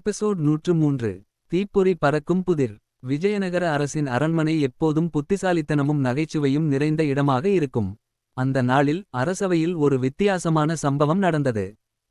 Episode நூற்று மூன்று தீப்பொறி பறக்கும் புதிர். விஜயநகர அரசின் அரண்மனை எப்போதும் புத்திசாலித்தனமும் நகைச்சுவையும் நிறைந்த இடமாக இருக்கும். அந்த நாளில் அரசவையில் ஒரு வித்தியாசமான சம்பவம் நடந்தது.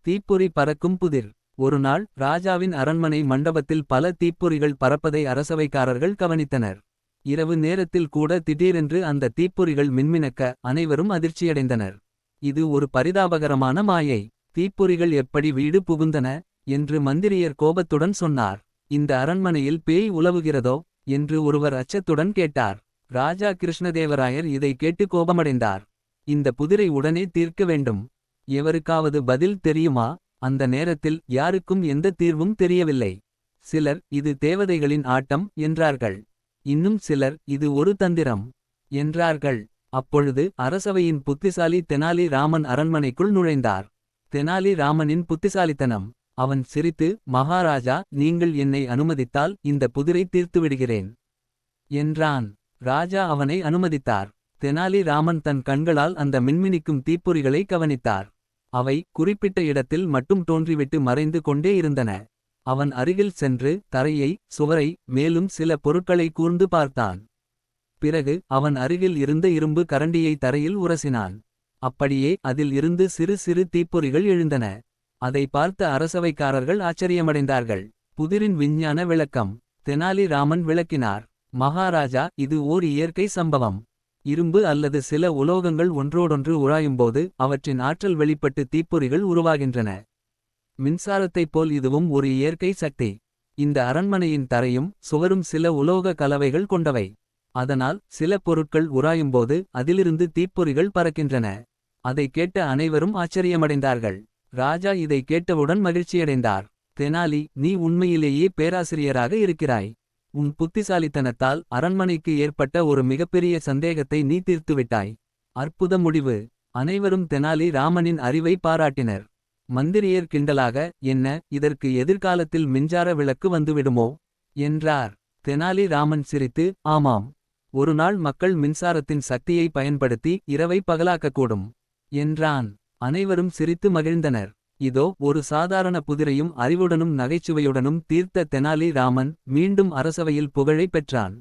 தீப்பொறி பறக்கும் புதிர். ஒரு நாள் ராஜாவின் அரண்மனை மண்டபத்தில் பல தீப்பொறிகள் பறப்பதை அரசவைக்காரர்கள் கவனித்தனர். இரவு நேரத்தில் கூட திடீரென்று அந்த தீப்பொறிகள் மின்மினக்க அனைவரும் அதிர்ச்சியடைந்தனர். இது ஒரு பரிதாபகரமான மாயை. தீப்பொறிகள் எப்படி வீடு புகுந்தன? என்று மந்திரியர் கோபத்துடன் சொன்னார். இந்த அரண்மனையில் பேய் உலவுகிறதோ? என்று ஒருவர் அச்சத்துடன் கேட்டார். ராஜா கிருஷ்ணதேவராயர் இதை கேட்டு கோபமடைந்தார். இந்த புதிரை உடனே தீர்க்க வேண்டும். எவருக்காவது பதில் தெரியுமா? அந்த நேரத்தில் யாருக்கும் எந்த தீர்வும் தெரியவில்லை. சிலர் இது தேவதைகளின் ஆட்டம் என்றார்கள். இன்னும் சிலர் இது ஒரு தந்திரம் என்றார்கள். அப்பொழுது அரசவையின் புத்திசாலி தெனாலி ராமன் அரண்மனைக்குள் நுழைந்தார். தெனாலி ராமனின் புத்திசாலித்தனம் அவன் சிரித்து மகாராஜா நீங்கள் என்னை அனுமதித்தால் இந்த புதிரை தீர்த்துவிடுகிறேன். என்றான். ராஜா அவனை அனுமதித்தார். தெனாலி ராமன் தன் கண்களால் அந்த மின்மினிக்கும் தீப்பொறிகளை கவனித்தார். அவை குறிப்பிட்ட இடத்தில் மட்டும் தோன்றிவிட்டு மறைந்து கொண்டே இருந்தன. அவன் அருகில் சென்று தரையை சுவரை மேலும் சில பொருட்களை கூர்ந்து பார்த்தான். பிறகு அவன் அருகில் இருந்த இரும்பு கரண்டியை தரையில் உரசினான். அப்படியே அதில் இருந்து சிறு சிறு தீப்பொறிகள் எழுந்தன. அதை பார்த்த அரசவைக்காரர்கள் ஆச்சரியமடைந்தார்கள். புதிரின் விஞ்ஞான விளக்கம். தெனாலி ராமன் விளக்கினார். மகாராஜா இது ஓர் இயற்கை சம்பவம். இரும்பு அல்லது சில உலோகங்கள் ஒன்றோடொன்று உராயும்போது அவற்றின் ஆற்றல் வெளிப்பட்டு தீப்பொறிகள் உருவாகின்றன. மின்சாரத்தைப் போல் இதுவும் ஒரு இயற்கை சக்தி. இந்த அரண்மனையின் தரையும் சுவரும் சில உலோக கலவைகள் கொண்டவை. அதனால் சில பொருட்கள் உராயும்போது அதிலிருந்து தீப்பொறிகள் பறக்கின்றன. அதை கேட்ட அனைவரும் ஆச்சரியமடைந்தார்கள். ராஜா இதை கேட்டவுடன் மகிழ்ச்சியடைந்தார். தெனாலி நீ உண்மையிலேயே பேராசிரியராக இருக்கிறாய். உன் புத்திசாலித்தனத்தால் அரண்மனைக்கு ஏற்பட்ட ஒரு மிகப்பெரிய சந்தேகத்தை நீ தீர்த்துவிட்டாய். அற்புத முடிவு. அனைவரும் தெனாலி ராமனின் அறிவை பாராட்டினர். மந்திரியர் கிண்டலாக என்ன இதற்கு எதிர்காலத்தில் மின்சார விளக்கு வந்துவிடுமோ? என்றார். தெனாலி ராமன் சிரித்து ஆமாம். ஒருநாள் மக்கள் மின்சாரத்தின் சக்தியை பயன்படுத்தி இரவை பகலாக்கக்கூடும். என்றான். அனைவரும் சிரித்து மகிழ்ந்தனர். இதோ ஒரு சாதாரண புதிரையும் அறிவுடனும் நகைச்சுவையுடனும் தீர்த்த தெனாலி ராமன் மீண்டும் அரசவையில் புகழை பெற்றான்.